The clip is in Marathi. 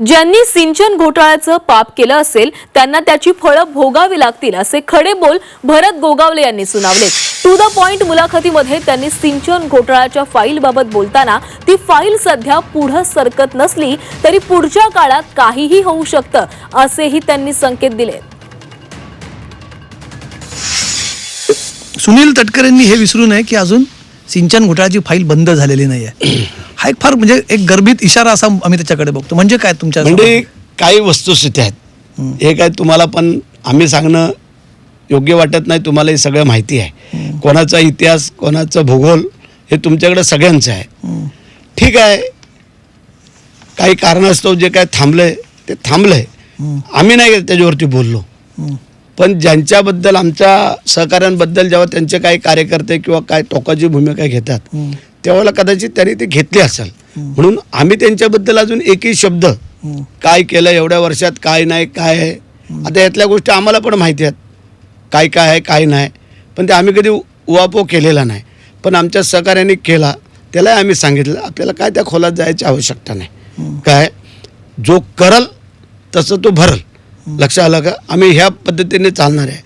ज्यांनी सिंचन घोटाळ्याचं पाप केलं असेल त्यांना त्याची फळं भोगावी लागतील असे खडे बोल भरत गोगावले यांनी सुनावले. टू द पॉइंट मुलाखतीमध्ये त्यांनी सिंचन घोटाळ्याच्या फाईलबाबत बोलताना ती फाईल सध्या पुढं सरकत नसली तरी पुढच्या काळात काहीही होऊ शकतं असेही त्यांनी संकेत दिले. सुनील तटकरेंनी हे विसरू नये की अजून सिंचन घोटाळ्याची फाईल बंद झालेली नाही आहे हा एक फार म्हणजे एक गर्भित इशारा असा आम्ही त्याच्याकडे बघतो. म्हणजे काय तुमच्या म्हणजे काही वस्तुस्थिती आहेत. हे काय तुम्हाला पण आम्ही सांगणं योग्य वाटत नाही तुम्हाला हे सगळं माहिती आहे. कोणाचा इतिहास कोणाचा भूगोल हे तुमच्याकडे सगळ्यांचं आहे. ठीक आहे. काही कारणास्तव जे काय थांबलंय ते थांबलंय. आम्ही नाही त्याच्यावरती बोललो. पण ज्यांच्याबद्दल आमच्या सहकाऱ्यांबद्दल जेव्हा त्यांचे काही कार्यकर्ते किंवा काय टोकाची भूमिका घेतात त्यावेळेला कदाचित त्यांनी ते घेतली असाल. म्हणून आम्ही त्यांच्याबद्दल अजून एकही शब्द काय केलं एवढ्या वर्षात काय नाही काय आहे? आता यातल्या गोष्टी आम्हाला पण माहिती आहेत. काय काय आहे काय नाही. पण ते आम्ही कधी उवापो केलेला नाही. पण आमच्या सहकार्याने केला. त्यालाही आम्ही सांगितलं आपल्याला काय त्या खोलात जायची आवश्यकता नाही. काय? जो करल तसं तो भरल. लक्ष आलं का? आम्ही ह्या पद्धतीने चालणार आहे.